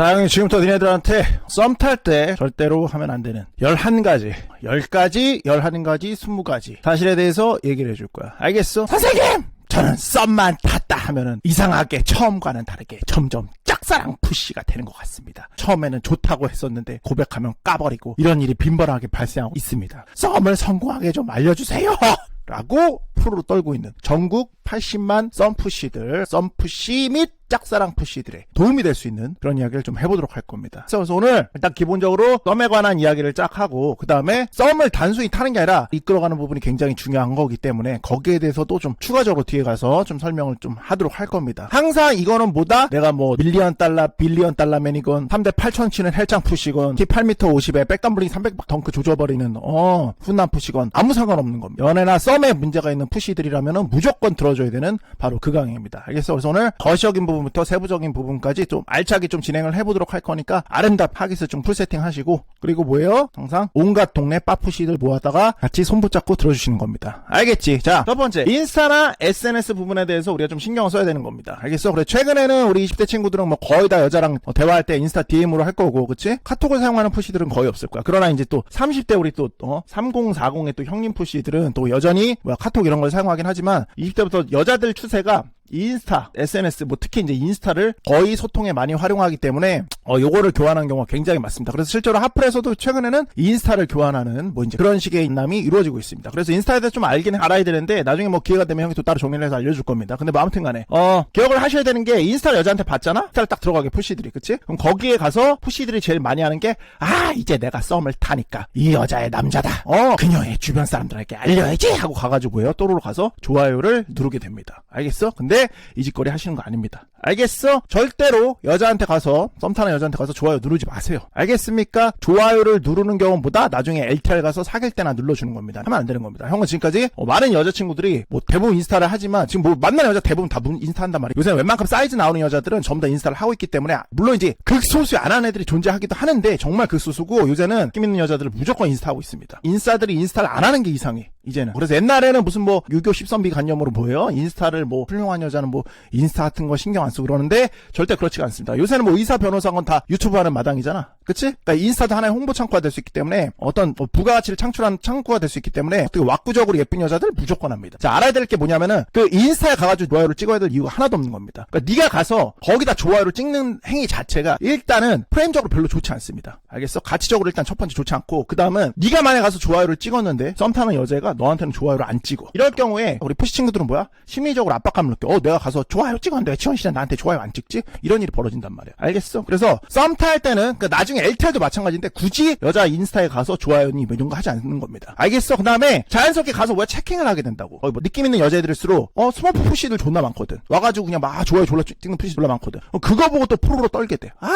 자, 형님, 지금부터 니네들한테 썸 탈 때 절대로 하면 안 되는 11가지, 10가지, 11가지, 20가지 사실에 대해서 얘기를 해줄 거야. 알겠어? 선생님! 저는 썸만 탔다 하면은 이상하게 처음과는 다르게 점점 짝사랑 푸시가 되는 것 같습니다. 처음에는 좋다고 했었는데 고백하면 까버리고 이런 일이 빈번하게 발생하고 있습니다. 썸을 성공하게 좀 알려주세요! 라고 프로로 떨고 있는 전국 80만 썸푸시들, 썸푸시 및 짝사랑 푸시들의 도움이 될 수 있는 그런 이야기를 좀 해보도록 할 겁니다. 그래서 오늘 일단 기본적으로 썸에 관한 이야기를 쫙 하고 그 다음에 썸을 단순히 타는 게 아니라 이끌어가는 부분이 굉장히 중요한 거기 때문에 거기에 대해서도 좀 추가적으로 뒤에 가서 좀 설명을 좀 하도록 할 겁니다. 항상 이거는 뭐다? 내가 뭐 밀리언 달러, 빌리언 달러맨이건 3대 8천 치는 헬창 푸시건 키 8m 50에 백덤블링 300박 덩크 조져버리는 어 훈남 푸시건 아무 상관없는 겁니다. 연애나 썸에 문제가 있는 푸시들이라면은 무조건 들어줘야 되는 바로 그 강의입니다. 알겠어? 그래서 오늘 거시적인 부분 부터 세부적인 부분까지 좀 알차게 좀 진행을 해보도록 할 거니까 아름답 하기스 좀 풀세팅 하시고 그리고 뭐예요? 항상 온갖 동네 빠푸시들 모았다가 같이 손 붙잡고 들어주시는 겁니다. 알겠지? 자, 첫 번째 인스타나 SNS 부분에 대해서 우리가 좀 신경을 써야 되는 겁니다. 알겠어? 그래 최근에는 우리 20대 친구들은 뭐 거의 다 여자랑 어, 대화할 때 인스타 DM으로 할 거고, 그치? 카톡을 사용하는 푸시들은 거의 없을 거야. 그러나 이제 또 30대 우리 또 어, 30, 40의 또 형님 푸시들은 또 여전히 뭐야 카톡 이런 걸 사용하긴 하지만 20대부터 여자들 추세가 인스타, SNS, 뭐 특히 이제 인스타를 거의 소통에 많이 활용하기 때문에 어 요거를 교환하는 경우가 굉장히 많습니다. 그래서 실제로 하플에서도 최근에는 인스타를 교환하는 뭐 이제 그런 식의 인남이 이루어지고 있습니다. 그래서 인스타에 대해서 좀 알긴 알아야 되는데 나중에 뭐 기회가 되면 형이 또 따로 정리를 해서 알려줄 겁니다. 근데 뭐 아무튼 간에 어 기억을 하셔야 되는 게 인스타를 여자한테 봤잖아? 인스타를 딱 들어가게 푸시들이 그치? 그럼 거기에 가서 푸시들이 제일 많이 하는 게 아 이제 내가 썸을 타니까 이 여자의 남자다. 어 그녀의 주변 사람들에게 알려야지 하고 가가지고요. 또로로 가서 좋아요를 누르게 됩니다. 알겠어? 근데 이 짓거리 하시는 거 아닙니다. 알겠어? 절대로 여자한테 가서 썸 타는 여자한테 가서 좋아요 누르지 마세요. 알겠습니까? 좋아요를 누르는 경우보다 나중에 LTR 가서 사귈 때나 눌러주는 겁니다. 하면 안 되는 겁니다. 형은 지금까지 어, 많은 여자친구들이 뭐 대부분 인스타를 하지만 지금 뭐 만나는 여자 대부분 다 문- 인스타 한단 말이에요. 요새 웬만큼 사이즈 나오는 여자들은 전부 다 인스타를 하고 있기 때문에 물론 이제 극소수 안 하는 애들이 존재하기도 하는데 정말 극소수고 요새는 느낌 있는 여자들을 무조건 인스타 하고 있습니다. 인싸들이 인스타를 안 하는 게 이상해. 이제는. 그래서 옛날에는 무슨 뭐 유교 10선비 관념으로 뭐예요? 인스타를 뭐 훌륭한 여자는 뭐 인스타 같은 거 신경 안 쓰고 그러는데 절대 그렇지가 않습니다. 요새는 뭐 의사 변호사건 다 유튜브 하는 마당이잖아. 그치? 그러니까 인스타도 하나의 홍보 창구가 될 수 있기 때문에 어떤 뭐 부가가치를 창출하는 창구가 될 수 있기 때문에 어떻게 왁구적으로 예쁜 여자들 무조건 합니다. 자, 알아야 될 게 뭐냐면은 그 인스타에 가가지고 좋아요를 찍어야 될 이유가 하나도 없는 겁니다. 그러니까 네가 가서 거기다 좋아요를 찍는 행위 자체가 일단은 프레임적으로 별로 좋지 않습니다. 알겠어? 가치적으로 일단 첫 번째 좋지 않고 그 다음은 네가 만약에 가서 좋아요를 찍었는데 썸 타는 여자가 너한테는 좋아요를 안 찍어. 이럴 경우에 우리 푸시 친구들은 뭐야? 심리적으로 압박감을 느껴. 어, 내가 가서 좋아요 찍었는데 왜 치원 씨는 나한테 좋아요 안 찍지? 이런 일이 벌어진단 말이야. 알겠어? 그래서 썸 탈 때는 그 나중에 LTR도 마찬가지인데 굳이 여자 인스타에 가서 좋아요니 뭐 이런 거 하지 않는 겁니다. 알겠어? 그 다음에 자연스럽게 가서 왜 체킹을 하게 된다고. 어, 뭐 느낌 있는 여자애들일수록 어 스머프 푸시들 존나 많거든. 와가지고 그냥 막 아, 좋아요 졸라 찍는 푸시 졸라 많거든. 어, 그거 보고 또 프로로 떨게 돼. 아,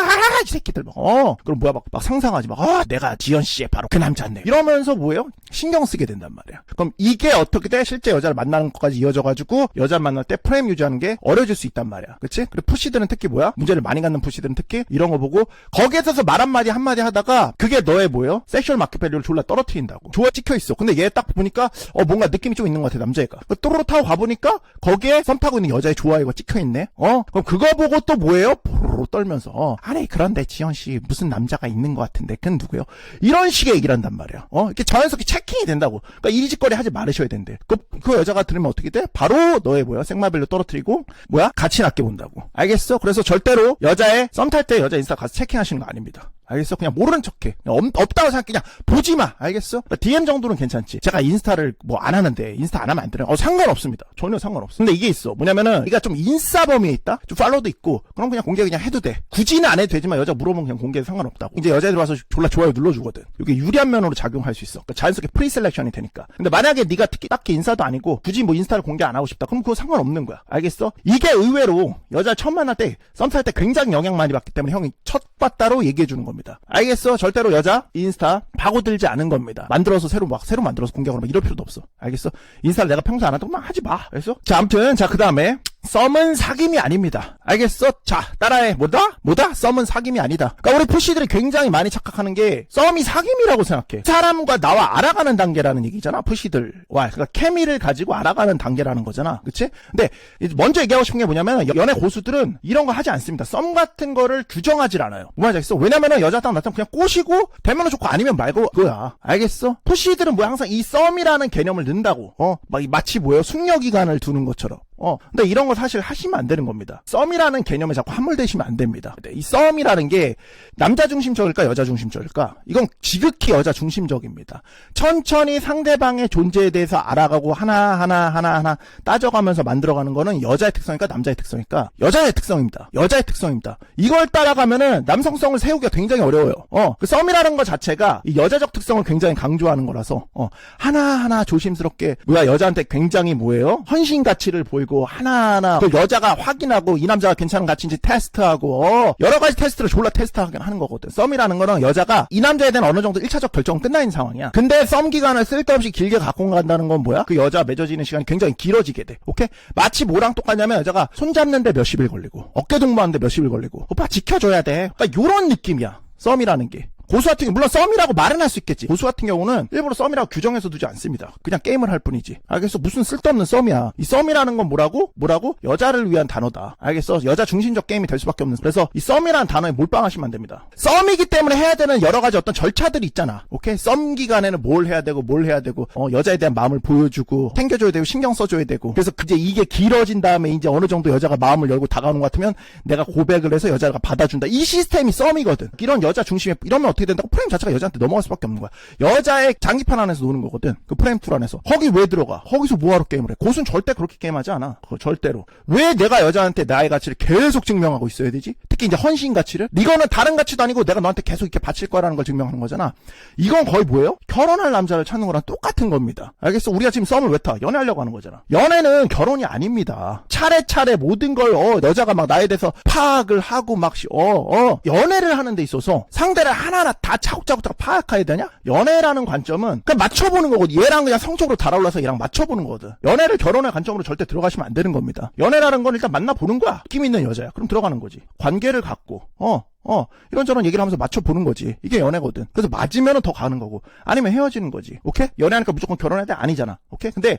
이 새끼들 막. 어, 그럼 뭐야 막, 막 상상하지 막. 아, 내가 지연 씨의 바로 그 남자네. 이러면서 뭐예요? 신경 쓰게 된단 말이야. 그럼 이게 어떻게 돼? 실제 여자를 만나는 것까지 이어져가지고 여자를 만날 때 프레임 유지하는 게 어려질 수 있단 말이야. 그치? 그리고 푸시들은 특히 뭐야? 문제를 많이 갖는 푸시들은 특히 이런 거 보고 거기에 서말 한마디 한마디 하다가 그게 너의 뭐예요? 섹슈얼 마켓 밸류를 졸라 떨어뜨린다고. 좋아 찍혀 있어. 근데 얘 딱 보니까 어 뭔가 느낌이 좀 있는 것 같아 남자애가. 또로로 타고 가보니까 거기에 썸 타고 있는 여자의 좋아요가 찍혀 있네. 어? 그럼 그거 보고 또 뭐예요? 포로로 떨면서 어, 아니 그런데 지현 씨 무슨 남자가 있는 것 같은데 그건 누구요? 이런 식의 얘기를 한단 말이야. 어? 이렇게 자연스럽게 체킹이 된다고. 그러니까 이 리짓거리 하지 말으셔야 된대. 그, 그 여자가 들으면 어떻게 돼? 바로 너의 뭐야? 생마벨로 떨어뜨리고 뭐야? 같이 낮게 본다고. 알겠어? 그래서 절대로 여자의 썸 탈 때 여자 인스타 가서 체킹하시는 거 아닙니다. 알겠어? 그냥 모르는 척해. 없다고 생각해. 그냥 보지 마. 알겠어? 그러니까 DM 정도는 괜찮지. 제가 인스타를 뭐 안 하는데 인스타 안 하면 안 되나? 어 상관없습니다. 전혀 상관없어. 근데 이게 있어. 뭐냐면은 네가 좀 인싸 범위에 있다. 좀 팔로우도 있고. 그럼 그냥 공개 그냥 해도 돼. 굳이는 안 해도 되지만 여자 물어보면 그냥 공개해도 상관없다고. 이제 여자애들 와서 졸라 좋아요 눌러주거든. 이게 유리한 면으로 작용할 수 있어. 그러니까 자연스럽게 프리 셀렉션이 되니까. 근데 만약에 네가 특히 딱히 인싸도 아니고 굳이 뭐 인스타를 공개 안 하고 싶다. 그럼 그거 상관없는 거야. 알겠어? 이게 의외로 여자 처음 만날 때 썸 탈 때 굉장히 영향 많이 받기 때문에 형이 첫 봤다로 얘기해 주는 겁니다. 알겠어? 절대로 여자 인스타 파고들지 않은 겁니다. 만들어서 새로 막 새로 만들어서 공개하거나 막 이럴 필요도 없어. 알겠어? 인스타를 내가 평소 안 하던 막 하지 마. 알겠어? 자, 아무튼 자 그다음에 썸은 사귐이 아닙니다. 알겠어? 자, 따라해. 뭐다? 뭐다? 썸은 사귐이 아니다. 그러니까 우리 푸시들이 굉장히 많이 착각하는 게 썸이 사귐이라고 생각해. 사람과 나와 알아가는 단계라는 얘기잖아. 푸시들. 와, 그러니까 케미를 가지고 알아가는 단계라는 거잖아. 그치? 근데 먼저 얘기하고 싶은 게 뭐냐면 연애 고수들은 이런 거 하지 않습니다. 썸 같은 거를 규정하질 않아요. 뭐 말인지 알겠어? 왜냐면은 여자 딱 나타나면 그냥 꼬시고 되면은 좋고 아니면 말고 그거야. 알겠어? 푸시들은 뭐 항상 이 썸이라는 개념을 넣는다고. 어? 막이 마치 뭐예요? 숙려 기간을 두는 것처럼. 어, 근데 이런 거 사실 하시면 안 되는 겁니다. 썸이라는 개념에 자꾸 함몰되시면 안 됩니다. 근데 이 썸이라는 게 남자 중심적일까 여자 중심적일까? 이건 지극히 여자 중심적입니다. 천천히 상대방의 존재에 대해서 알아가고 하나 하나 하나 하나 따져가면서 만들어가는 거는 여자의 특성일까 남자의 특성일까? 여자의 특성입니다. 여자의 특성입니다. 이걸 따라가면은 남성성을 세우기가 굉장히 어려워요. 어, 그 썸이라는 것 자체가 이 여자적 특성을 굉장히 강조하는 거라서 어, 하나 하나 조심스럽게 뭐야 여자한테 굉장히 뭐예요? 헌신 가치를 보 이고 하나하나 그 여자가 확인하고 이 남자가 괜찮은 가치인지 테스트하고 어, 여러 가지 테스트를 졸라 테스트하게 하는 거거든. 썸이라는 거는 여자가 이 남자에 대한 어느 정도 1차적 결정은 끝나 있는 상황이야. 근데 썸 기간을 쓸데없이 길게 갖고 간다는 건 뭐야? 그 여자 맺어지는 시간이 굉장히 길어지게 돼. 오케이? 마치 뭐랑 똑같냐면 여자가 손 잡는데 몇십일 걸리고 어깨 동무하는데 몇십일 걸리고 오빠 지켜줘야 돼. 그러니까 요런 느낌이야. 썸이라는 게. 고수 같은 경우 물론 썸이라고 말은 할 수 있겠지. 고수 같은 경우는 일부러 썸이라고 규정해서 두지 않습니다. 그냥 게임을 할 뿐이지. 알겠어? 무슨 쓸데없는 썸이야. 이 썸이라는 건 뭐라고? 뭐라고? 여자를 위한 단어다. 알겠어? 여자 중심적 게임이 될 수밖에 없는. 그래서 이 썸이라는 단어에 몰빵하시면 안 됩니다. 썸이기 때문에 해야 되는 여러 가지 어떤 절차들이 있잖아. 오케이? 썸 기간에는 뭘 해야 되고 뭘 해야 되고 어, 여자에 대한 마음을 보여주고 챙겨줘야 되고 신경 써줘야 되고. 그래서 이제 이게 길어진 다음에 이제 어느 정도 여자가 마음을 열고 다가오는 것 같으면 내가 고백을 해서 여자가 받아준다. 이 시스템이 썸이거든. 이런 여자 중심에 이러면 어떻게 된다고? 프레임 자체가 여자한테 넘어갈 수밖에 없는 거야. 여자의 장기판 안에서 노는 거거든. 그 프레임 툴 안에서. 거기 왜 들어가? 거기서 뭐하러 게임을 해? 고수는 절대 그렇게 게임하지 않아. 그거 절대로. 왜 내가 여자한테 나의 가치를 계속 증명하고 있어야 되지? 특히 이제 헌신 가치를? 이거는 다른 가치도 아니고 내가 너한테 계속 이렇게 바칠 거라는 걸 증명하는 거잖아. 이건 거의 뭐예요? 결혼할 남자를 찾는 거랑 똑같은 겁니다. 알겠어? 우리가 지금 썸을 왜 타? 연애하려고 하는 거잖아. 연애는 결혼이 아닙니다. 차례차례 모든 걸, 어, 여자가 막 나에 대해서 파악을 하고 막, 시- 어, 어, 연애를 하는 데 있어서 상대를 하나 하나 다 차곡차곡 다 파악해야 되냐? 연애라는 관점은 그냥 맞춰보는 거거든. 얘랑 그냥 성적으로 달아올라서 얘랑 맞춰보는 거거든. 연애를 결혼의 관점으로 절대 들어가시면 안 되는 겁니다. 연애라는 건 일단 만나보는 거야. 느낌 있는 여자야. 그럼 들어가는 거지. 관계를 갖고, 어, 어, 이런저런 얘기를 하면서 맞춰보는 거지. 이게 연애거든. 그래서 맞으면 더 가는 거고, 아니면 헤어지는 거지. 오케이? 연애하니까 무조건 결혼해야 돼? 아니잖아. 오케이? 근데,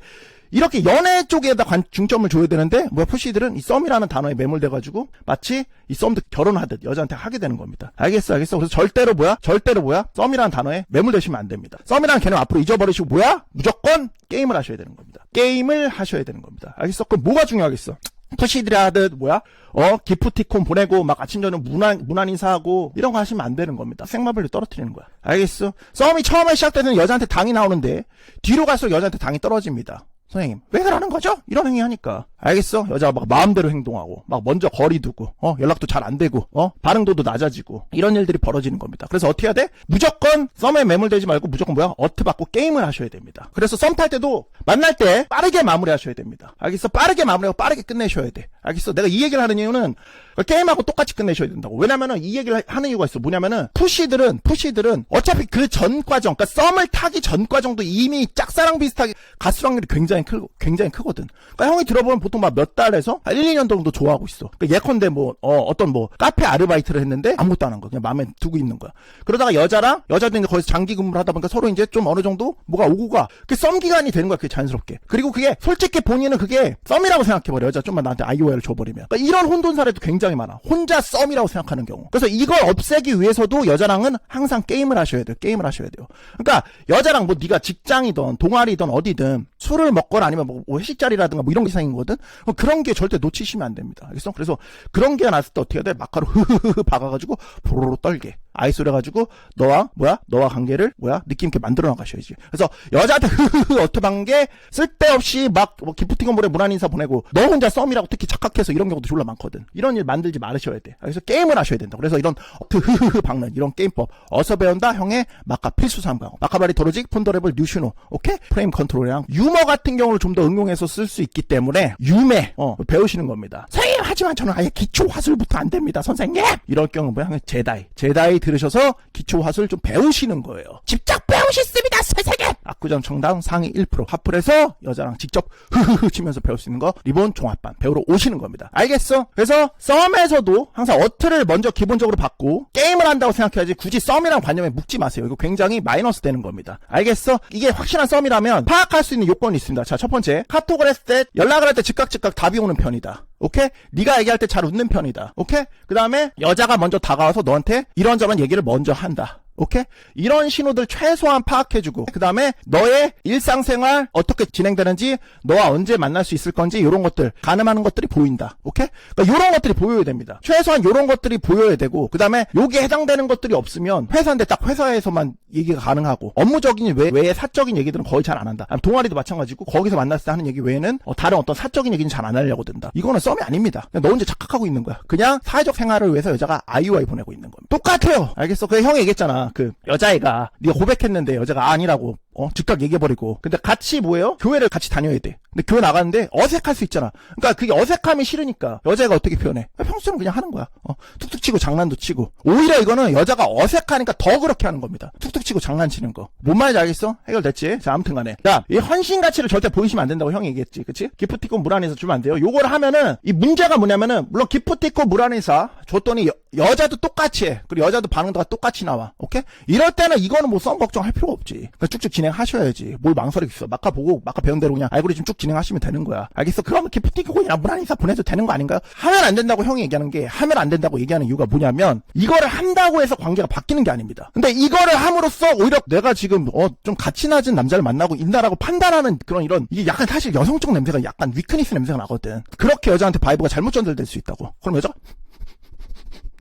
이렇게 연애 쪽에다 관, 중점을 줘야 되는데, 뭐야, 푸시들은 이 썸이라는 단어에 매몰돼가지고, 마치 이 썸도 결혼하듯 여자한테 하게 되는 겁니다. 알겠어, 알겠어. 그래서 절대로 뭐야? 절대로 뭐야? 썸이라는 단어에 매몰되시면 안 됩니다. 썸이라는 개념 앞으로 잊어버리시고, 뭐야? 무조건 게임을 하셔야 되는 겁니다. 게임을 하셔야 되는 겁니다. 알겠어? 그럼 뭐가 중요하겠어? 푸시들이 하듯 뭐야? 어 기프티콘 보내고 막 아침 저녁 문안 문안 인사하고 이런 거 하시면 안 되는 겁니다. 생마블로 떨어뜨리는 거야. 알겠어? 싸움이 처음에 시작되는 여자한테 당이 나오는데 뒤로 갈수록 여자한테 당이 떨어집니다. 선생님 왜 그러는 거죠? 이런 행위 하니까 알겠어? 여자가 막 마음대로 행동하고 막 먼저 거리 두고 어 연락도 잘 안 되고 어 반응도도 낮아지고 이런 일들이 벌어지는 겁니다. 그래서 어떻게 해야 돼? 무조건 썸에 매몰되지 말고 무조건 뭐야? 어트 받고 게임을 하셔야 됩니다. 그래서 썸 탈 때도 만날 때 빠르게 마무리하셔야 됩니다. 알겠어? 빠르게 마무리하고 빠르게 끝내셔야 돼. 알겠어? 내가 이 얘기를 하는 이유는 게임하고 똑같이 끝내셔야 된다고. 왜냐면은 이 얘기를 하는 이유가 있어. 뭐냐면은 푸시들은 푸시들은 어차피 그 전 과정, 그러니까 썸을 타기 전 과정도 이미 짝사랑 비슷하게 갔을 확률이 굉장히 크고 굉장히 크거든. 그러니까 형이 들어보면 보통 막 몇 달에서 한 1, 2년 정도 좋아하고 있어. 그러니까 예컨대 뭐 어, 떤뭐 카페 아르바이트를 했는데 아무것도 안 한 거야. 그냥 마음에 두고 있는 거야. 그러다가 여자랑 여자도 이제 거기서 장기 근무를 하다 보니까 서로 이제 좀 어느 정도 뭐가 오고 가. 그 썸 기간이 되는 거야. 그게 자연스럽게. 그리고 그게 솔직히 본인은 그게 썸이라고 생각해 버려. 여자 좀만 나한테 아이오 이를 줘버리면. 그러니까 이런 혼돈 사례도 굉장히 많아. 혼자 썸이라고 생각하는 경우. 그래서 이걸 없애기 위해서도 여자랑은 항상 게임을 하셔야 돼요. 게임을 하셔야 돼요. 그러니까 여자랑 뭐 네가 직장이든 동아리든 어디든 술을 먹거나 아니면 뭐 회식 자리라든가 뭐 이런 게 이상인 거거든. 그런 게 절대 놓치시면 안 됩니다. 알겠어? 그래서 그런 게 났을 때 어떻게 해야 돼? 마카로 흐흐흐 박아가지고 보로로 떨게. 아이소리 해가지고 너와 뭐야? 너와 관계를 뭐야? 느낌 있게 만들어 나가셔야지. 그래서 여자한테 흐흐흐 어트박은 게 쓸데없이 막 뭐 기프티콘 보내 문안 인사 보내고 너 혼자 썸이라고 특히 착각해서 이런 경우도 졸라 많거든. 이런 일 만들지 말으셔야 돼. 그래서 게임을 하셔야 된다. 그래서 이런 어트 흐흐흐 박는 이런 게임법 어서 배운다 형의 마카 필수 삼강 마카바리 도로직 폰더레블 뉴슈노 오케이 프레임 컨트롤이랑 유머 유머 같은 경우를 좀 더 응용해서 쓸 수 있기 때문에 유매 어, 배우시는 겁니다. 선생님 하지만 저는 아예 기초 화술부터 안 됩니다, 선생님. 이럴 경우 뭐야? 제다이 제다이 들으셔서 기초 화술 좀 배우시는 거예요. 직접 배우셨습 니다, 선생님. 압구정 청당 상위 1% 하플에서 여자랑 직접 흐흐흐 치면서 배울 수 있는 거 리본 종합반 배우러 오시는 겁니다. 알겠어? 그래서 썸에서도 항상 어트를 먼저 기본적으로 받고 게임을 한다고 생각해야지 굳이 썸이랑 관념에 묵지 마세요. 이거 굉장히 마이너스 되는 겁니다. 알겠어? 이게 확실한 썸이라면 파악할 수 있는 요건이 있습니다. 자, 첫 번째. 카톡을 했을 때 연락을 할 때 즉각 즉각 답이 오는 편이다. 오케이? 네가 얘기할 때 잘 웃는 편이다. 오케이? 그 다음에 여자가 먼저 다가와서 너한테 이런저런 얘기를 먼저 한다. 오케이? 이런 신호들 최소한 파악해주고 그 다음에 너의 일상생활 어떻게 진행되는지 너와 언제 만날 수 있을 건지 이런 것들 가늠하는 것들이 보인다. 오케이? 그러니까 이런 것들이 보여야 됩니다. 최소한 이런 것들이 보여야 되고 그 다음에 여기에 해당되는 것들이 없으면 회사인데 딱 회사에서만 얘기가 가능하고 업무적인 외, 외의 사적인 얘기들은 거의 잘 안 한다. 동아리도 마찬가지고 거기서 만났을 때 하는 얘기 외에는 어, 다른 어떤 사적인 얘기는 잘 안 하려고 든다. 이거는 썸이 아닙니다. 너 혼자 착각하고 있는 거야. 그냥 사회적 생활을 위해서 여자가 아이오아이 보내고 있는 겁니다. 똑같아요. 알겠어? 그 형이 얘기했잖아. 그 여자애가 네가 고백했는데 여자가 아니라고 어 즉각 얘기해버리고 근데 같이 뭐예요? 교회를 같이 다녀야 돼. 근데 교회 나가는데 어색할 수 있잖아. 그러니까 그게 어색함이 싫으니까 여자애가 어떻게 표현해? 평소처럼 그냥 하는 거야. 어 툭툭 치고 장난도 치고 오히려 이거는 여자가 어색하니까 더 그렇게 하는 겁니다. 툭툭 치고 장난치는 거. 뭔 말인지 알겠어? 해결됐지? 자 아무튼 간에 야 이 헌신 가치를 절대 보이시면 안 된다고 형이 얘기했지, 그치? 기프티콘 물 안에서 주면 안 돼요. 요걸 하면은 이 문제가 뭐냐면은 물론 기프티콘 물 안에서 줬더니 여, 자도 똑같이 해. 그리고 여자도 반응도가 똑같이 나와. 오케이? 이럴 때는 이거는 뭐 썸 걱정할 필요가 없지. 그러니까 쭉쭉 진행하셔야지. 뭘 망설이고 있어. 마카 보고 마카 배운 대로 그냥 알고리즘 쭉 진행하시면 되는 거야. 알겠어? 그러면 기프티콘이나 물 안에서 보내도 되는 거 아닌가요? 하면 안 된다고 형이 얘기하는 게 하면 안 된다고 얘기하는 이유가 뭐냐면 이거를 한다고 해서 관계가 바뀌는 게 아닙니다. 근데 이거를 함으로써 오히려 내가 지금 어 좀 가치 낮은 남자를 만나고 있나라고 판단하는 그런 이런 이게 약간 사실 여성적 냄새가 약간 위크니스 냄새가 나거든. 그렇게 여자한테 바이브가 잘못 전달될 수 있다고. 그럼 여자가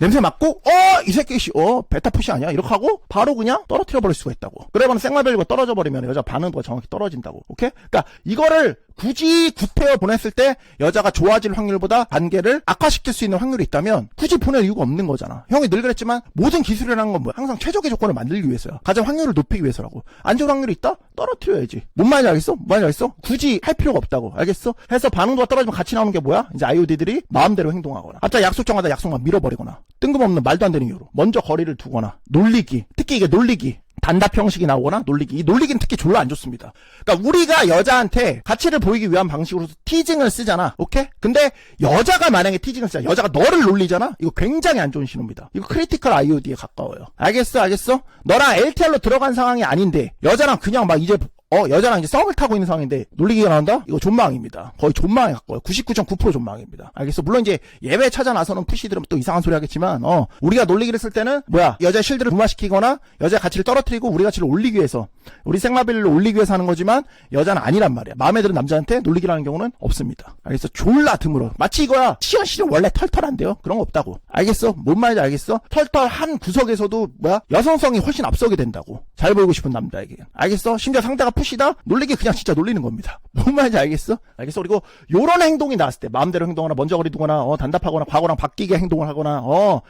냄새 맡고 어 이 새끼 씨어 베타 푸시 아니야? 이렇게 하고 바로 그냥 떨어뜨려 버릴 수가 있다고. 그래봐는 생마벨리고 떨어져 버리면 여자 반응도가 정확히 떨어진다고. 오케이? 그러니까 이거를 굳이 구태여 보냈을 때 여자가 좋아질 확률보다 관계를 악화시킬 수 있는 확률이 있다면 굳이 보낼 이유가 없는 거잖아. 형이 늘 그랬지만 모든 기술이라는 건 뭐야? 항상 최적의 조건을 만들기 위해서야. 가장 확률을 높이기 위해서라고. 안 좋은 확률이 있다? 떨어뜨려야지. 뭔 말인지 알겠어? 뭔 말인지 알겠어? 굳이 할 필요가 없다고. 알겠어? 해서 반응도가 떨어지면 같이 나오는 게 뭐야? 이제 IOD들이 마음대로 행동하거나. 갑자기 약속 정하다 약속만 밀어버리거나. 뜬금없는 말도 안 되는 이유로 먼저 거리를 두거나. 놀리기. 특히 이게 놀리기 단답 형식이 나오거나 놀리기. 이 놀리기는 특히 졸라 안 좋습니다. 그러니까 우리가 여자한테 가치를 보이기 위한 방식으로 티징을 쓰잖아. 오케이? 근데 여자가 만약에 티징을 쓰잖아. 여자가 너를 놀리잖아? 이거 굉장히 안 좋은 신호입니다. 이거 크리티컬 IOD에 가까워요. 알겠어? 알겠어? 너랑 LTR로 들어간 상황이 아닌데 여자랑 그냥 막 이제 어, 여자랑 이제 썸을 타고 있는 상황인데 놀리기가 나온다? 이거 존망입니다. 거의 존망에 가까워요. 99.9% 존망입니다. 알겠어? 물론 이제 예배 찾아 나서는 푸시들은 또 이상한 소리 하겠지만, 어, 우리가 놀리기를 쓸 때는, 뭐야, 여자 실드를 무마시키거나, 여자 가치를 떨어뜨리고 우리 가치를 올리기 위해서, 우리 생마벨을 올리기 위해서 하는 거지만, 여자는 아니란 말이야. 마음에 드는 남자한테 놀리기라는 경우는 없습니다. 알겠어? 졸라 드물어. 마치 이거야, 시연 씨는 원래 털털한데요? 그런 거 없다고. 알겠어? 뭔 말인지 알겠어? 털털 한 구석에서도, 뭐야, 여성성이 훨씬 앞서게 된다고. 잘 보이고 싶은 남자에게. 알겠어? 심지어 상대가 푸시 다? 놀리기 그냥 진짜 놀리는 겁니다. 뭔 말인지 알겠어? 알겠어? 그리고 요런 행동이 나왔을 때, 마음대로 행동하거나, 먼저 거리 두거나, 어, 단답하거나, 과거랑 바뀌게 행동을 하거나, 어,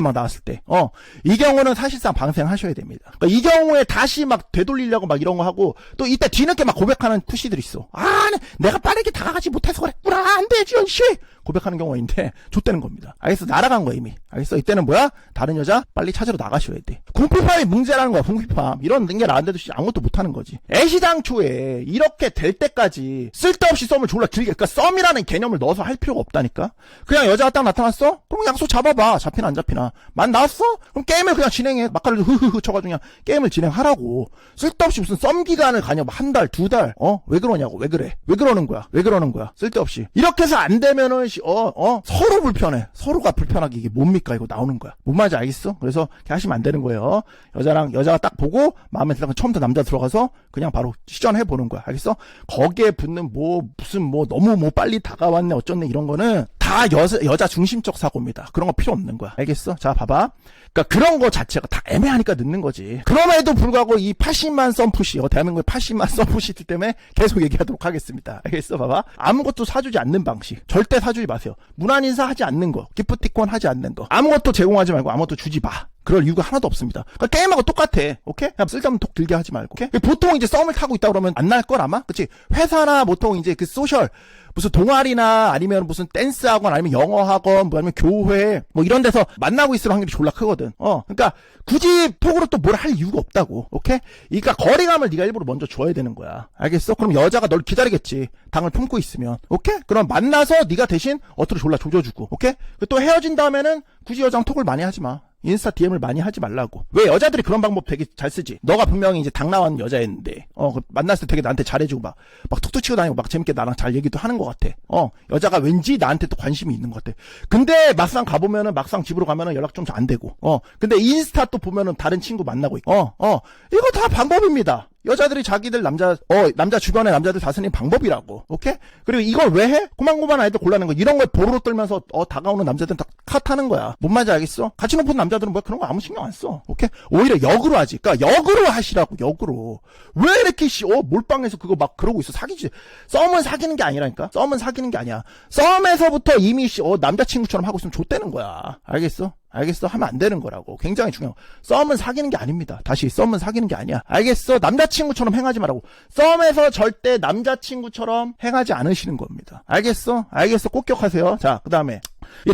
막 나왔을 때, 어, 이 경우는 사실상 방생하셔야 됩니다. 그러니까 이 경우에 다시 막 되돌리려고 막 이런 거 하고, 또 이때 뒤늦게 막 고백하는 푸시들 있어. 아, 네, 내가 빠르게 다가가지 못해서 그랬구나. 안 돼, 지현 씨! 고백하는 경우가 있는데, 좆되는 겁니다. 알겠어? 날아간 거야, 이미. 알겠어? 이때는 뭐야? 다른 여자 빨리 찾으러 나가셔야 돼. 궁핍함이 문제라는 거야, 궁핍함. 이런 게 나왔는데도 진짜 아무것도 못하는 거지. 애시당초에 이렇게 될 때까지 쓸데없이 썸을 졸라 길게, 그러니까 썸이라는 개념을 넣어서 할 필요가 없다니까? 그냥 여자가 딱 나타났어? 그럼 약속 잡아봐. 잡히나 안 잡히나. 만 나왔어? 그럼 게임을 그냥 진행해. 막가를 흐흐흐 쳐가지고 그냥 게임을 진행하라고. 쓸데없이 무슨 썸 기간을 가냐, 뭐한 달, 두 달, 어? 왜 그러냐고, 왜 그래? 왜 그러는 거야? 왜 그러는 거야? 쓸데없이. 이렇게 해서 안 되면은, 씨, 어, 어? 서로 불편해. 서로가 불편하게 이게 뭡니까? 이거 나오는 거야. 뭔 말인지 알겠어? 그래서 이렇게 하시면 안 되는 거예요. 여자랑, 여자가 딱 보고, 마음에 들면 처음부터 남자 들어가서 그냥 바로 시전해 보는 거야. 알겠어? 거기에 붙는 뭐, 무슨 뭐, 너무 뭐 빨리 다가왔네, 어쩌네, 이런 거는 다 여자, 여자 중심적 사고입니다. 그런 거 필요 없는 거야. 알겠어? 자, 봐봐. 그러니까 그런 거 자체가 다 애매하니까 늦는 거지. 그럼에도 불구하고 이 80만 썸푸시, 어, 대한민국에 80만 썸푸시들 때문에 계속 얘기하도록 하겠습니다. 알겠어? 봐봐. 아무것도 사주지 않는 방식. 절대 사주지 마세요. 문안 인사 하지 않는 거. 기프티콘 하지 않는 거. 아무것도 제공하지 말고 아무것도 주지 마. 그럴 이유가 하나도 없습니다. 그러니까 게임하고 똑같아. 오케이? 그냥 쓸데없는 톡 들게 하지 말고. 오케이? 보통 이제 썸을 타고 있다 그러면 안 날 걸 아마? 그치? 회사나 보통 이제 그 소셜, 무슨 동아리나 아니면 무슨 댄스 학원 아니면 영어 학원 뭐 아니면 교회 뭐 이런 데서 만나고 있을 확률이 졸라 크거든. 어. 그러니까 굳이 톡으로 또 뭘 할 이유가 없다고. 오케이? 그러니까 거리감을 네가 일부러 먼저 줘야 되는 거야. 알겠어? 그럼 여자가 널 기다리겠지. 당을 품고 있으면. 오케이? 그럼 만나서 네가 대신 어투를 졸라 조져주고. 오케이? 또 헤어진 다음에는 굳이 여자랑 톡을 많이 하지 마. 인스타 DM을 많이 하지 말라고. 왜 여자들이 그런 방법 되게 잘 쓰지? 너가 분명히 이제 당 나온 여자였는데, 어, 그 만났을 때 되게 나한테 잘해주고 막, 막 툭툭 치고 다니고 막 재밌게 나랑 잘 얘기도 하는 것 같아. 어, 여자가 왠지 나한테 또 관심이 있는 것 같아. 근데 막상 가보면은 막상 집으로 가면은 연락 좀 안 되고, 어, 근데 인스타 또 보면은 다른 친구 만나고 있고, 어, 어, 이거 다 방법입니다. 여자들이 자기들 남자 어 남자 주변에 남자들 다스리는 방법이라고. 오케이? 그리고 이걸 왜 해? 고만고만 아이들 골라낸 거. 이런 걸 보루로 떨면서 어 다가오는 남자들은 다 컷하는 거야. 뭔 말인지 알겠어? 가치 높은 남자들은 뭐 그런 거 아무 신경 안써. 오케이? 오히려 역으로 하지. 그러니까 역으로 하시라고 역으로. 왜 이렇게 씨어 몰빵해서 그거 막 그러고 있어? 사귀지. 썸은 사귀는 게 아니라니까? 썸은 사귀는 게 아니야. 썸에서부터 이미 씨어 남자친구처럼 하고 있으면 좆되는 거야. 알겠어? 알겠어? 하면 안 되는 거라고. 굉장히 중요한 거. 썸은 사귀는 게 아닙니다. 다시, 썸은 사귀는 게 아니야. 알겠어? 남자친구처럼 행하지 말라고. 썸에서 절대 남자친구처럼 행하지 않으시는 겁니다. 알겠어? 알겠어? 꼭 기억하세요. 자, 그 다음에.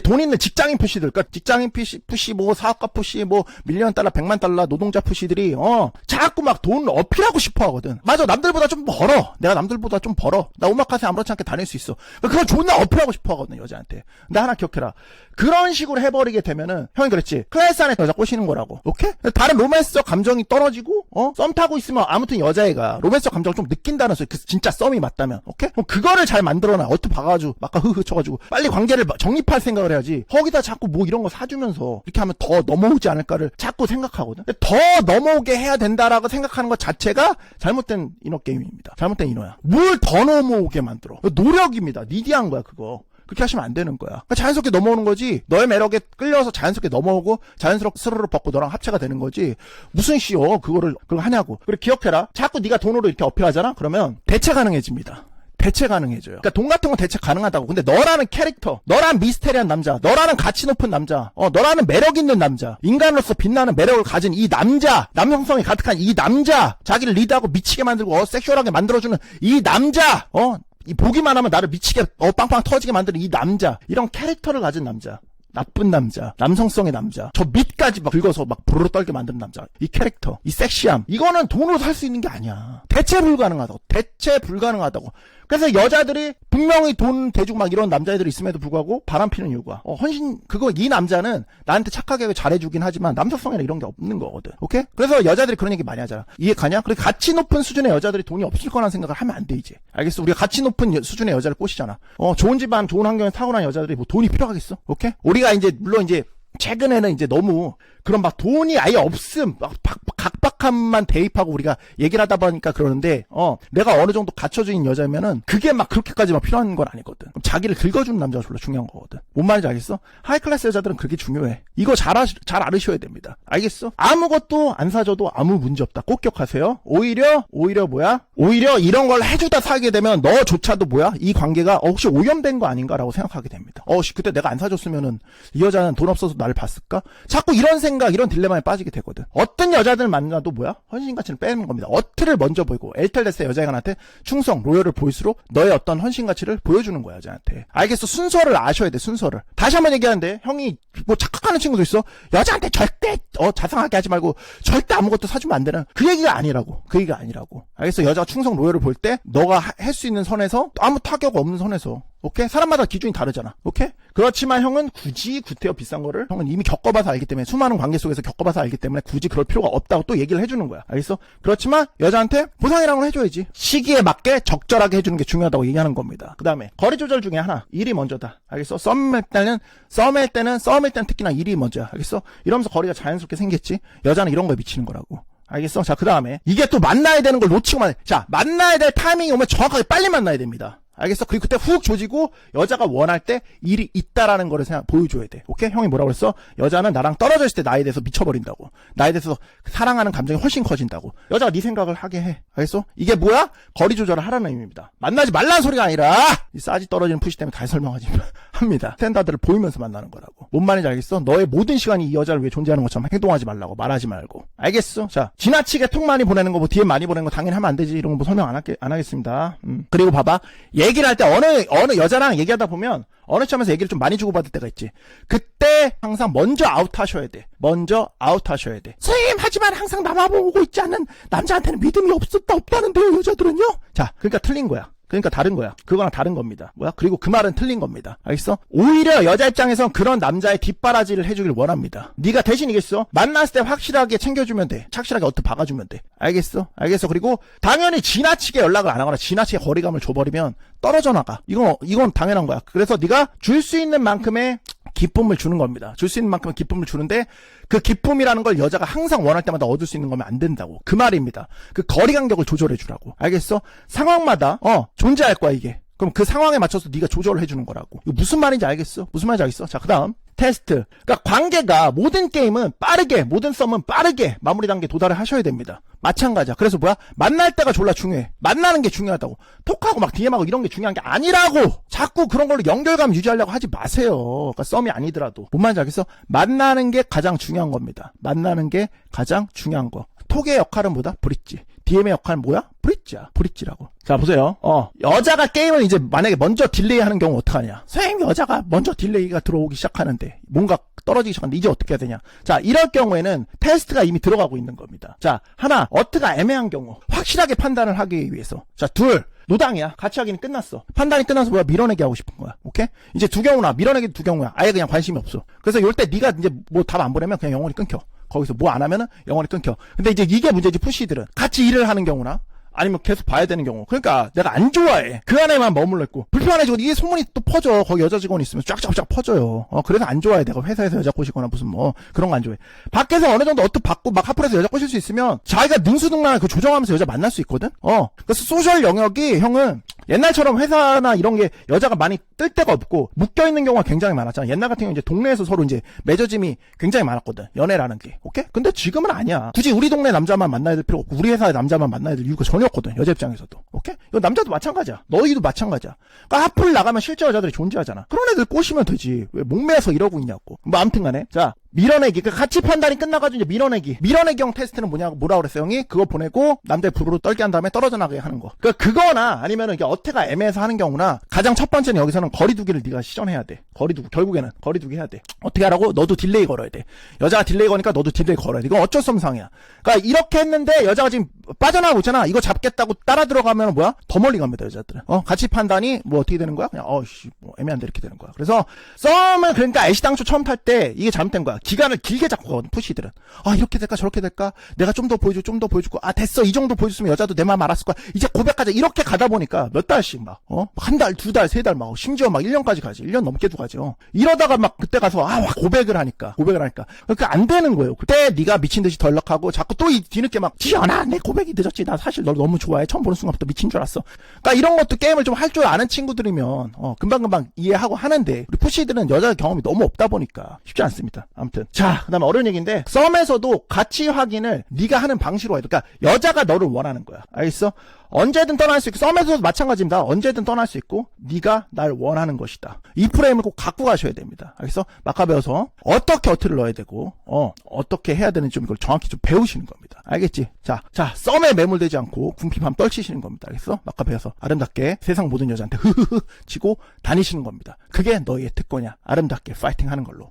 돈 있는 직장인 푸시들, 그러니까 직장인 푸시, 푸시, 뭐, 사업가 푸시, 뭐, 밀리언 달러, 백만 달러, 노동자 푸시들이, 어, 자꾸 막 돈 어필하고 싶어 하거든. 맞아, 남들보다 좀 벌어. 내가 남들보다 좀 벌어. 나 오마카세 아무렇지 않게 다닐 수 있어. 그걸 존나 어필하고 싶어 하거든, 여자한테. 근데 하나 기억해라. 그런 식으로 해버리게 되면은, 형이 그랬지. 클래스 안에 여자 꼬시는 거라고. 오케이? 다른 로맨스적 감정이 떨어지고, 어? 썸 타고 있으면 아무튼 여자애가 로맨스적 감정을 좀 느낀다는 소리. 그 진짜 썸이 맞다면. 오케이? 그럼 그거를 잘 만들어놔. 어떻게 봐가지고, 막 흐흐 쳐가지고. 빨리 관계를 정립할 생각을 해야지. 거기다 자꾸 뭐 이런 거 사주면서 이렇게 하면 더 넘어오지 않을까를 자꾸 생각하거든. 더 넘어오게 해야 된다라고 생각하는 것 자체가 잘못된 인어 게임입니다. 잘못된 인어야. 뭘 더 넘어오게 만들어. 노력입니다. 니디한 거야 그거. 그렇게 하시면 안 되는 거야. 그러니까 자연스럽게 넘어오는 거지. 너의 매력에 끌려서 자연스럽게 넘어오고 자연스럽게 스르르 벗고 너랑 합체가 되는 거지. 무슨 씨요 그거를 그걸 하냐고. 그리고 기억해라. 자꾸 네가 돈으로 이렇게 어필하잖아. 그러면 대체 가능해집니다. 대체 가능해져요. 그러니까 돈 같은 건 대체 가능하다고. 근데 너라는 캐릭터, 너라는 미스테리한 남자, 너라는 가치 높은 남자, 어, 너라는 매력 있는 남자, 인간으로서 빛나는 매력을 가진 이 남자, 남성성이 가득한 이 남자, 자기를 리드하고 미치게 만들고 어, 섹슈얼하게 만들어주는 이 남자, 어, 이 보기만 하면 나를 미치게 어 빵빵 터지게 만드는 이 남자, 이런 캐릭터를 가진 남자. 나쁜 남자, 남성성의 남자, 저 밑까지 막 긁어서 막 부르르 떨게 만드는 남자, 이 캐릭터, 이 섹시함, 이거는 돈으로 살 수 있는 게 아니야. 대체 불가능하다고, 대체 불가능하다고. 그래서 여자들이 분명히 돈 대주고 막 이런 남자애들이 있음에도 불구하고 바람 피는 이유가, 어, 헌신, 그거, 이 남자는 나한테 착하게 잘해주긴 하지만 남성성이나 이런 게 없는 거거든. 오케이? 그래서 여자들이 그런 얘기 많이 하잖아. 이해 가냐? 그리고 가치 높은 수준의 여자들이 돈이 없을 거라는 생각을 하면 안 돼, 이제. 알겠어? 우리가 가치 높은 여- 수준의 여자를 꼬시잖아. 어, 좋은 집안, 좋은 환경에 타고난 여자들이 뭐 돈이 필요하겠어? 오케이? 우리가 이제, 물론 이제, 최근에는 이제 너무 그런 막 돈이 아예 없음, 막 박- 각박함만 대입하고 우리가 얘기를 하다 보니까 그러는데, 어, 내가 어느 정도 갖춰진 여자면은 그게 막 그렇게까지 막 필요한 건 아니거든. 자기를 긁어주는 남자가 졸라 중요한 거거든. 뭔 말인지 알겠어? 하이클래스 여자들은 그게 중요해. 이거 잘, 아시, 잘 알으셔야 됩니다. 알겠어? 아무것도 안 사줘도 아무 문제 없다. 꼭 기억하세요. 오히려, 오히려 뭐야? 오히려 이런 걸 해주다 사게 되면 너조차도 뭐야? 이 관계가 어, 혹시 오염된 거 아닌가라고 생각하게 됩니다. 어, 씨, 그때 내가 안 사줬으면은 이 여자는 돈 없어서 나를 봤을까? 자꾸 이런 생각, 이런 딜레마에 빠지게 되거든. 어떤 여자들 만나도 뭐야? 헌신 가치를 빼는 겁니다. 어트를 먼저 보이고 엘텔레스 여자애한테 충성, 로열을 보일수록 너의 어떤 헌신 가치를 보여주는 거야, 여자한테. 알겠어? 순서를 아셔야 돼, 순서를. 다시 한번 얘기하는데 형이 뭐 착각하는 친구도 있어. 여자한테 절대 어 자상하게 하지 말고 절대 아무것도 사주면 안 되는 그 얘기가 아니라고. 그 얘기가 아니라고. 알겠어? 여자가 충성, 로열을 볼 때 너가 할 수 있는 선에서 아무 타격 없는 선에서 오케이? 사람마다 기준이 다르잖아. 오케이? 그렇지만 형은 굳이 구태여 비싼 거를 형은 이미 겪어봐서 알기 때문에 수많은 관계 속에서 겪어봐서 알기 때문에 굳이 그럴 필요가 없다고 또 얘기를 해주는 거야. 알겠어? 그렇지만 여자한테 보상이라는 걸 해줘야지. 시기에 맞게 적절하게 해주는 게 중요하다고 얘기하는 겁니다. 그 다음에 거리 조절 중에 하나 일이 먼저다. 알겠어? 썸일 때는 썸일 때는 썸일 때는 특히나 일이 먼저야. 알겠어? 이러면서 거리가 자연스럽게 생겼지. 여자는 이런 거에 미치는 거라고. 알겠어? 자, 그 다음에. 이게 또 만나야 되는 걸 놓치고만, 해. 자, 만나야 될 타이밍이 오면 정확하게 빨리 만나야 됩니다. 알겠어? 그리고 그때 훅 조지고 여자가 원할 때 일이 있다라는 거를 생각 보여줘야 돼. 오케이? 형이 뭐라고 그랬어? 여자는 나랑 떨어져 있을 때 나에 대해서 미쳐버린다고. 나에 대해서 사랑하는 감정이 훨씬 커진다고. 여자가 네 생각을 하게 해. 알겠어? 이게 뭐야? 거리 조절을 하라는 의미입니다. 만나지 말라는 소리가 아니라 이 싸지 떨어지는 푸시 때문에 다 설명하지 합니다. 스탠다드를 보이면서 만나는 거라고. 뭔 말인지 알겠어? 너의 모든 시간이 이 여자를 위해 존재하는 것처럼 행동하지 말라고 말하지 말고. 알겠어? 자, 지나치게 톡 많이 보내는 거, 뭐 DM 많이 보내는 거 당연히 하면 안 되지. 이런 거 뭐 설명 안, 할게, 안 하겠습니다. 음. 그리고 봐봐. 얘 기를 할 때 어느, 어느 여자랑 얘기하다 보면 어느 점에서 얘기를 좀 많이 주고받을 때가 있지. 그때 항상 먼저 아웃하셔야 돼. 먼저 아웃하셔야 돼. 선생님, 하지만 항상 나만 보고 있지 않는 남자한테는 믿음이 없었다, 없다는데요, 여자들은요? 자, 그러니까 틀린 거야. 그러니까 다른 거야. 그거랑 다른 겁니다. 뭐야? 그리고 그 말은 틀린 겁니다. 알겠어? 오히려 여자 입장에선 그런 남자의 뒷바라지를 해주길 원합니다. 네가 대신 이겠어? 만났을 때 확실하게 챙겨주면 돼. 착실하게 어떻게 박아주면 돼. 알겠어? 알겠어? 그리고 당연히 지나치게 연락을 안 하거나 지나치게 거리감을 줘버리면 떨어져 나가. 이건 이건 당연한 거야. 그래서 네가 줄 수 있는 만큼의 기쁨을 주는 겁니다. 줄 수 있는 만큼의 기쁨을 주는데 그 기쁨이라는 걸 여자가 항상 원할 때마다 얻을 수 있는 거면 안 된다고. 그 말입니다. 그 거리 간격을 조절해 주라고. 알겠어? 상황마다 어 존재할 거야 이게. 그럼 그 상황에 맞춰서 네가 조절을 해주는 거라고. 이거 무슨 말인지 알겠어? 무슨 말인지 알겠어? 자, 그 다음. 테스트. 그러니까 관계가 모든 게임은 빠르게 모든 썸은 빠르게 마무리 단계 도달을 하셔야 됩니다. 마찬가지야. 그래서 뭐야? 만날 때가 졸라 중요해. 만나는 게 중요하다고. 톡하고 막 DM하고 이런 게 중요한 게 아니라고. 자꾸 그런 걸로 연결감 유지하려고 하지 마세요. 그러니까 썸이 아니더라도. 뭔 말인지 알겠어? 만나는 게 가장 중요한 겁니다. 만나는 게 가장 중요한 거. 톡의 역할은 뭐다? 브릿지. DM의 역할은 뭐야? 브릿지야. 브릿지라고. 자, 보세요. 어, 여자가 게임을 이제 만약에 먼저 딜레이 하는 경우 어떡하냐. 선생님, 여자가 먼저 딜레이가 들어오기 시작하는데, 뭔가 떨어지기 시작하는데, 이제 어떻게 해야 되냐. 자, 이럴 경우에는 테스트가 이미 들어가고 있는 겁니다. 자, 하나, 어트가 애매한 경우. 확실하게 판단을 하기 위해서. 자, 둘. 노당이야. 같이 하기는 끝났어. 판단이 끝나서 뭐야? 밀어내기 하고 싶은 거야. 오케이? 이제 두 경우나, 밀어내기 두 경우야. 아예 그냥 관심이 없어. 그래서 이럴 때 네가 이제 뭐 답 안 보내면 그냥 영원히 끊겨. 거기서 뭐 안 하면은 영원히 끊겨. 근데 이제 이게 문제지, 푸시들은. 같이 일을 하는 경우나, 아니면 계속 봐야 되는 경우. 그러니까 내가 안 좋아해. 그 안에만 머물러 있고. 불편해지고 이게 소문이 또 퍼져. 거기 여자 직원이 있으면 쫙쫙쫙 퍼져요. 어, 그래서 안 좋아해. 내가 회사에서 여자 꼬시거나 무슨 뭐 그런 거 안 좋아해. 밖에서 어느 정도 어떻게 받고 막 하프에서 여자 꼬실 수 있으면 자기가 능수능란을 그 조정하면서 여자 만날 수 있거든? 어. 그래서 소셜 영역이 형은 옛날처럼 회사나 이런 게 여자가 많이 뜰 데가 없고 묶여 있는 경우가 굉장히 많았잖아. 옛날 같은 경우 이제 동네에서 서로 이제 맺어짐이 굉장히 많았거든. 연애라는 게. 오케이? 근데 지금은 아니야. 굳이 우리 동네 남자만 만나야 될 필요 없고 우리 회사의 남자만 만나야 될 이유가 전혀 없거든. 여자 입장에서도. 오케이? 이거 남자도 마찬가지야. 너희도 마찬가지야. 그러니까 하프를 나가면 실제 여자들이 존재하잖아. 그런 애들 꼬시면 되지. 왜 목매서 이러고 있냐고. 뭐 아무튼 간에. 자, 밀어내기. 그 같이 판단이 끝나가지고 이제 밀어내기. 밀어내기형 테스트는 뭐냐고 뭐라 그랬어 형이? 그거 보내고 남자 부르르 떨게 한 다음에 떨어져 나가게 하는 거. 그 그거나 아니면은 이게 어태가 애매해서 하는 경우나 가장 첫 번째는 여기서는 거리두기를 네가 시전해야 돼. 거리두기. 결국에는 거리두기 해야 돼. 어떻게 하라고? 너도 딜레이 걸어야 돼. 여자가 딜레이 거니까 너도 딜레이 걸어야 돼. 이건 어쩔 수 없는 상황이야. 그러니까 이렇게 했는데 여자가 지금 빠져나가고 있잖아. 이거 잡겠다고 따라 들어가면 뭐야? 더 멀리 갑니다 여자들은. 어 같이 판단이 뭐 어떻게 되는 거야? 그냥 어씨 뭐 애매한데 이렇게 되는 거야. 그래서 썸을 그러니까 애시당초 처음 탈 때 이게 잘못된 거야. 기간을 길게 잡고 가거든 푸시들은. 아 이렇게 될까 저렇게 될까? 내가 좀 더 보여줘 좀더 보여주고 아 됐어 이 정도 보여줬으면 여자도 내 마음 알았을 거야. 이제 고백하자 이렇게 가다 보니까 몇 달씩 막 어? 한 달, 두 달, 세달막 심지어 막 1년까지 가지. 1년 넘게도 가죠. 이러다가 막 그때 가서 아, 막 고백을 하니까. 고백을 하니까. 그러니까 안 되는 거예요. 그때 네가 미친 듯이 덜럭하고 자꾸 또 이 뒤늦게 막 지연아, 내 고백이 늦었지. 나 사실 널 너무 좋아해. 처음 보는 순간부터 미친 줄 알았어. 그러니까 이런 것도 게임을 좀 할 줄 아는 친구들이면 어, 금방금방 이해하고 하는데 우리 푸시들은 여자 경험이 너무 없다 보니까 쉽지 않습니다. 아무튼 자, 그다음 에 어려운 얘기인데 썸에서도 가치 확인을 네가 하는 방식으로 돼. 그러니까 여자가 너를 원하는 거야. 알겠어? 언제든 떠날 수 있고 썸에서도 마찬가지입니다. 언제든 떠날 수 있고 네가 날 원하는 것이다. 이 프레임을 꼭 갖고 가셔야 됩니다. 알겠어? 마카 배워서 어떻게 어트를 넣어야 되고 어 어떻게 해야 되는지 좀 이걸 정확히 좀 배우시는 겁니다. 알겠지? 자, 자 썸에 매몰되지 않고 궁핍함 떨치시는 겁니다. 알겠어? 마카 배워서 아름답게 세상 모든 여자한테 흐흐흐 치고 다니시는 겁니다. 그게 너희의 특권이야. 아름답게 파이팅하는 걸로.